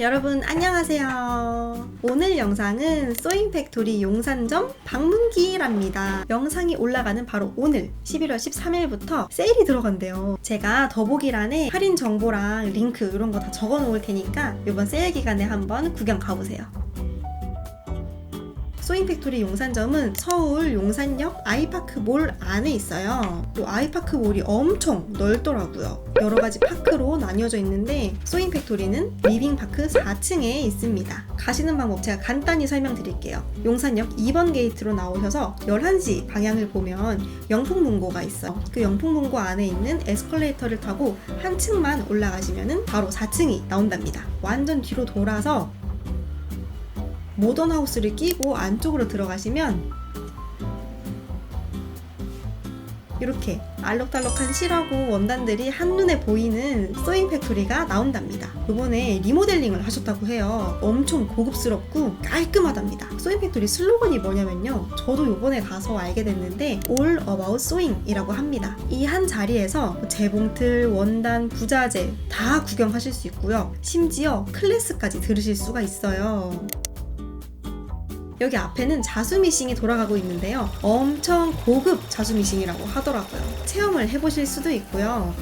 여러분 안녕하세요. 오늘 영상은 소잉 팩토리 용산점 방문기랍니다. 영상이 올라가는 바로 오늘 11월 13일부터 세일이 들어간대요. 제가 더보기란에 할인 정보랑 링크 이런 거 다 적어 놓을 테니까 이번 세일 기간에 한번 구경 가보세요. 소잉팩토리 용산점은 서울 용산역 아이파크 몰 안에 있어요. 또 아이파크 몰이 엄청 넓더라고요. 여러 가지 파크로 나뉘어져 있는데 소잉팩토리는 리빙파크 4층에 있습니다. 가시는 방법 제가 간단히 설명드릴게요. 용산역 2번 게이트로 나오셔서 11시 방향을 보면 영풍문고가 있어요. 그 영풍문고 안에 있는 에스컬레이터를 타고 한 층만 올라가시면 바로 4층이 나온답니다. 완전 뒤로 돌아서 모던 하우스를 끼고 안쪽으로 들어가시면 이렇게 알록달록한 실하고 원단들이 한눈에 보이는 소잉 팩토리가 나온답니다. 이번에 리모델링을 하셨다고 해요. 엄청 고급스럽고 깔끔하답니다. 소잉 팩토리 슬로건이 뭐냐면요. 저도 이번에 가서 알게 됐는데 All About Sewing이라고 합니다. 이 한 자리에서 재봉틀, 원단, 부자재 다 구경하실 수 있고요. 심지어 클래스까지 들으실 수가 있어요. 여기 앞에는 자수미싱이 돌아가고 있는데요. 엄청 고급 자수미싱이라고 하더라고요. 체험을 해보실 수도 있고요.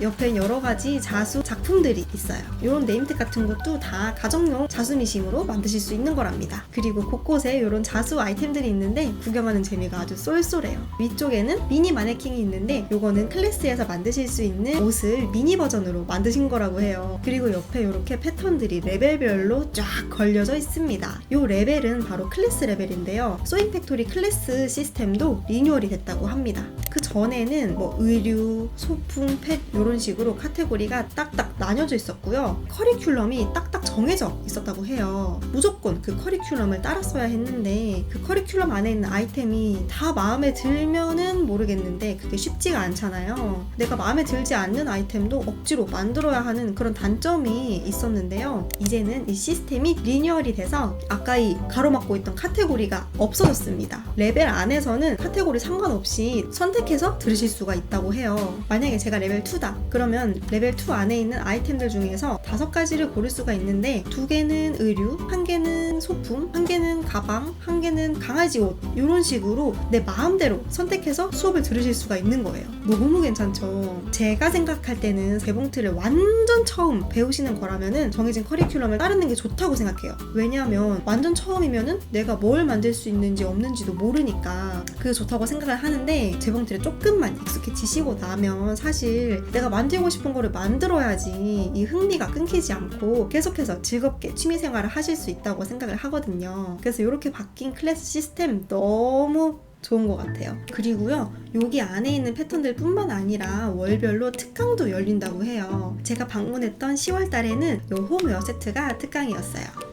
옆에 여러 가지 자수 작품들이 있어요. 이런 네임택 같은 것도 다 가정용 자수 미싱으로 만드실 수 있는 거랍니다. 그리고 곳곳에 이런 자수 아이템들이 있는데 구경하는 재미가 아주 쏠쏠해요. 위쪽에는 미니 마네킹이 있는데 이거는 클래스에서 만드실 수 있는 옷을 미니 버전으로 만드신 거라고 해요. 그리고 옆에 이렇게 패턴들이 레벨별로 쫙 걸려져 있습니다. 이 레벨은 바로 클래스 레벨인데요. 소잉 팩토리 클래스 시스템도 리뉴얼이 됐다고 합니다. 그 전에는 뭐 의류, 소품, 펫 이런 식으로 카테고리가 딱딱 나뉘어져 있었고요. 커리큘럼이 딱딱 정해져 있었다고 해요. 무조건 그 커리큘럼을 따랐어야 했는데 그 커리큘럼 안에 있는 아이템이 다 마음에 들면은 모르겠는데 그게 쉽지가 않잖아요. 내가 마음에 들지 않는 아이템도 억지로 만들어야 하는 그런 단점이 있었는데요. 이제는 이 시스템이 리뉴얼이 돼서 아까 이 가로막고 있던 카테고리가 없어졌습니다. 레벨 안에서는 카테고리 상관없이 선택해서 들으실 수가 있다고 해요. 만약에 제가 레벨 2다. 그러면 레벨 2 안에 있는 아이템들 중에서 다섯 가지를 고를 수가 있는데 두 개는 의류, 한 개는 소품, 한 개는 가방, 한 개는 강아지 옷 이런 식으로 내 마음대로 선택해서 수업을 들으실 수가 있는 거예요. 너무 괜찮죠. 제가 생각할 때는 재봉틀을 완전 처음 배우시는 거라면은 정해진 커리큘럼을 따르는 게 좋다고 생각해요. 왜냐하면 완전 처음이면은 내가 뭘 만들 수 있는지 없는지도 모르니까 그게 좋다고 생각을 하는데 재봉틀에 조금만 익숙해지시고 나면 사실 내가 만들고 싶은 거를 만들어야지 이 흥미가 끊기지 않고 계속해서 즐겁게 취미 생활을 하실 수 있다고 생각을 하거든요. 그래서 이렇게 바뀐 클래스 시스템 너무 좋은 것 같아요. 그리고요, 여기 안에 있는 패턴들 뿐만 아니라 월별로 특강도 열린다고 해요. 제가 방문했던 10월 달에는 이 홈웨어 세트가 특강이었어요.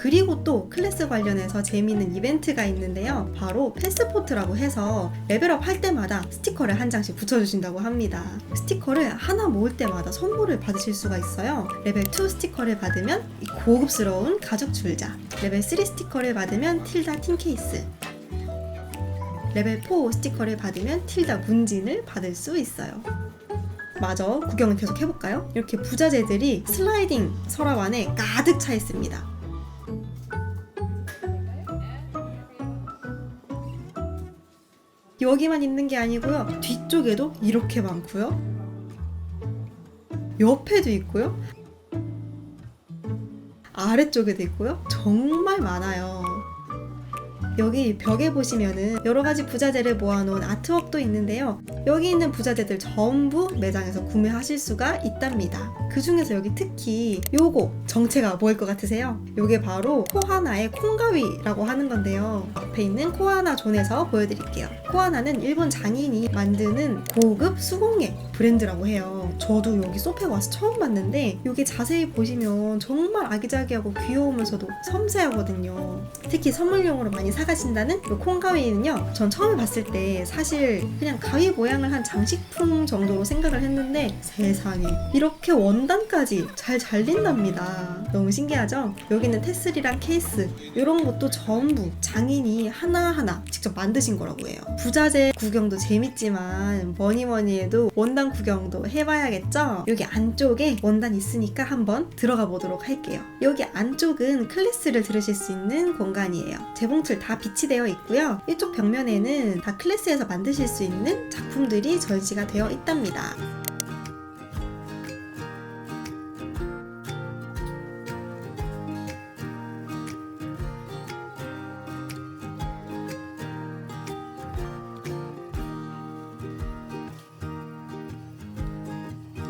그리고 또 클래스 관련해서 재미있는 이벤트가 있는데요. 바로 패스포트라고 해서 레벨업 할 때마다 스티커를 한 장씩 붙여주신다고 합니다. 스티커를 하나 모을 때마다 선물을 받으실 수가 있어요. 레벨 2 스티커를 받으면 이 고급스러운 가죽 줄자, 레벨 3 스티커를 받으면 틸다 틴 케이스, 레벨 4 스티커를 받으면 틸다 문진을 받을 수 있어요. 마저 구경을 계속 해볼까요? 이렇게 부자재들이 슬라이딩 서랍 안에 가득 차 있습니다. 여기만 있는 게 아니고요. 뒤쪽에도 이렇게 많고요. 옆에도 있고요. 아래쪽에도 있고요. 정말 많아요. 여기 벽에 보시면은 여러 가지 부자재를 모아놓은 아트웍도 있는데요. 여기 있는 부자재들 전부 매장에서 구매하실 수가 있답니다. 그 중에서 여기 특히 요거 정체가 뭐일 것 같으세요? 요게 바로 코하나의 콩가위라고 하는 건데요. 앞에 있는 코하나 존에서 보여드릴게요. 코하나는 일본 장인이 만드는 고급 수공예 브랜드라고 해요. 저도 여기 소페 와서 처음 봤는데 여기 자세히 보시면 정말 아기자기하고 귀여우면서도 섬세하거든요. 특히 선물용으로 많이 사가신다는 이 콩가위는요. 전 처음에 봤을 때 사실 그냥 가위 모양 모양을 한 장식품 정도로 생각을 했는데 세상에 이렇게 원단까지 잘 잘린답니다. 너무 신기하죠? 여기는 테슬이랑 케이스 이런 것도 전부 장인이 하나하나 직접 만드신 거라고 해요. 부자재 구경도 재밌지만 뭐니 뭐니 해도 원단 구경도 해봐야겠죠? 여기 안쪽에 원단 있으니까 한번 들어가 보도록 할게요. 여기 안쪽은 클래스를 들으실 수 있는 공간이에요. 재봉틀 다 비치되어 있고요. 이쪽 벽면에는 다 클래스에서 만드실 수 있는 작품 들이 전시가 되어 있답니다.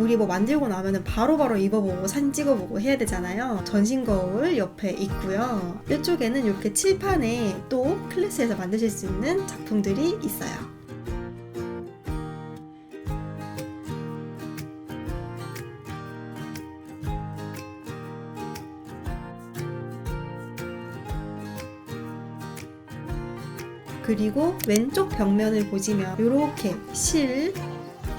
우리 뭐 만들고 나면은 바로바로 입어보고 사진 찍어보고 해야 되잖아요. 전신 거울 옆에 있고요. 이쪽에는 이렇게 칠판에 또 클래스에서 만드실 수 있는 작품들이 있어요. 그리고 왼쪽 벽면을 보시면 이렇게 실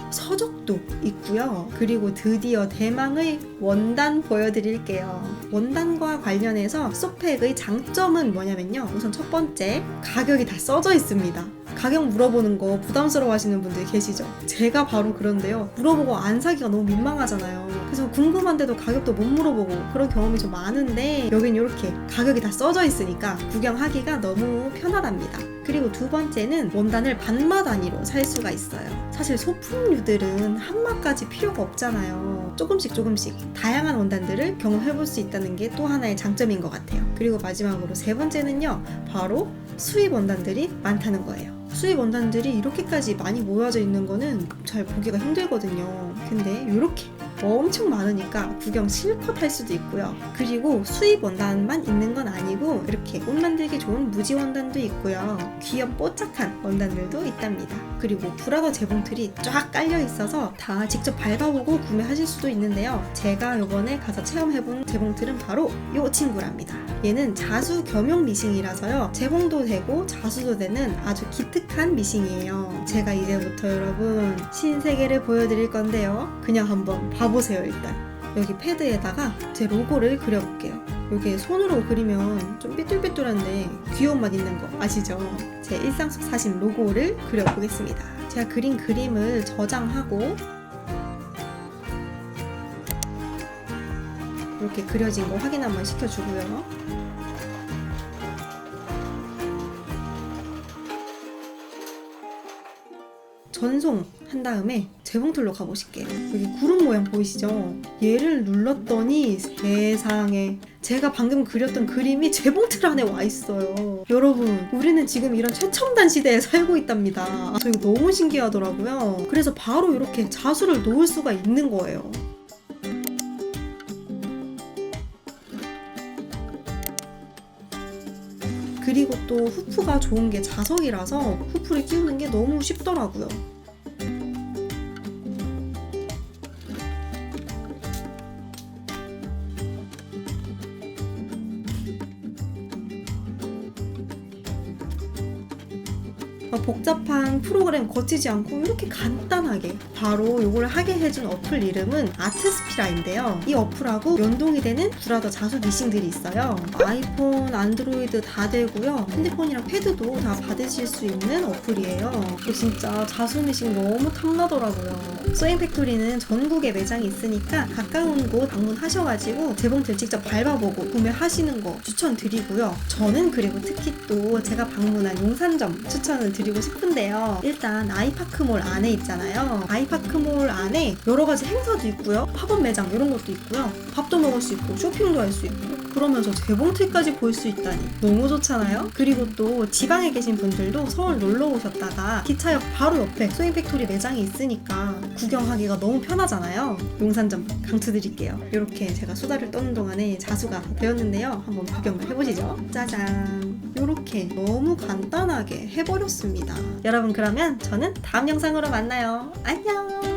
서적도 있고요. 그리고 드디어 대망의 원단 보여드릴게요. 원단과 관련해서 소팩의 장점은 뭐냐면요. 우선 첫 번째, 가격이 다 써져 있습니다. 가격 물어보는 거 부담스러워 하시는 분들 계시죠? 제가 바로 그런데요. 물어보고 안 사기가 너무 민망하잖아요. 그래서 궁금한데도 가격도 못 물어보고 그런 경험이 좀 많은데 여긴 이렇게 가격이 다 써져 있으니까 구경하기가 너무 편하답니다. 그리고 두 번째는 원단을 반마 단위로 살 수가 있어요. 사실 소품류들은 한마까지 필요가 없잖아요. 조금씩 조금씩 다양한 원단들을 경험해볼 수 있다는 게 또 하나의 장점인 것 같아요. 그리고 마지막으로 세 번째는요, 바로 수입 원단들이 많다는 거예요. 수입 원단들이 이렇게까지 많이 모여져 있는 거는 잘 보기가 힘들거든요. 근데 이렇게 엄청 많으니까 구경 실컷 할 수도 있고요. 그리고 수입 원단만 있는 건 아니고 이렇게 옷 만들기 좋은 무지 원단도 있고요. 귀염 뽀짝한 원단들도 있답니다. 그리고 브라더 재봉틀이 쫙 깔려 있어서 다 직접 밟아보고 구매하실 수도 있는데요. 제가 이번에 가서 체험해본 재봉틀은 바로 이 친구랍니다. 얘는 자수 겸용 미싱이라서요. 재봉도 되고 자수도 되는 아주 기특한 미싱이에요. 제가 이제부터 여러분 신세계를 보여드릴 건데요. 그냥 한번 봐보 세요 일단. 여기 패드에다가 제 로고를 그려볼게요. 여기 손으로 그리면 좀 삐뚤삐뚤한데 귀여운 맛 있는 거 아시죠? 제 일상 속 사진 로고를 그려보겠습니다. 제가 그린 그림을 저장하고 이렇게 그려진 거 확인 한번 시켜주고요. 전송 한 다음에 재봉틀로 가보실게요. 여기 구름 모양 보이시죠? 얘를 눌렀더니 세상에 제가 방금 그렸던 그림이 재봉틀 안에 와 있어요. 여러분, 우리는 지금 이런 최첨단 시대에 살고 있답니다. 저 이거 너무 신기하더라고요. 그래서 바로 이렇게 자수를 놓을 수가 있는 거예요. 그리고 또 후프가 좋은 게 자석이라서 후프를 끼우는 게 너무 쉽더라고요. 복잡한 프로그램 거치지 않고 이렇게 간단하게 바로 이걸 하게 해준 어플 이름은 아트스피라인데요. 이 어플하고 연동이 되는 브라더 자수 미싱들이 있어요. 아이폰, 안드로이드 다 되고요. 핸드폰이랑 패드도 다 받으실 수 있는 어플이에요. 저 진짜 자수 미싱 너무 탐나더라고요. 소잉 팩토리는 전국에 매장이 있으니까 가까운 곳 방문하셔가지고 재봉틀 직접 밟아보고 구매하시는 거 추천드리고요. 저는 그리고 특히 또 제가 방문한 용산점 추천을 드리고 싶은데요. 일단 아이파크몰 안에 있잖아요. 아이파크몰 안에 여러 가지 행사도 있고요. 팝업 매장 이런 것도 있고요. 밥도 먹을 수 있고 쇼핑도 할 수 있고 그러면서 재봉틀까지 볼 수 있다니 너무 좋잖아요. 그리고 또 지방에 계신 분들도 서울 놀러 오셨다가 기차역 바로 옆에 소잉 팩토리 매장이 있으니까 구경하기가 너무 편하잖아요. 용산 점 강추드릴게요. 이렇게 제가 수다를 떠는 동안에 자수가 되었는데요. 한번 구경을 해보시죠. 짜잔. 이렇게 너무 간단하게 해버렸습니다. 여러분 그러면 저는 다음 영상으로 만나요. 안녕.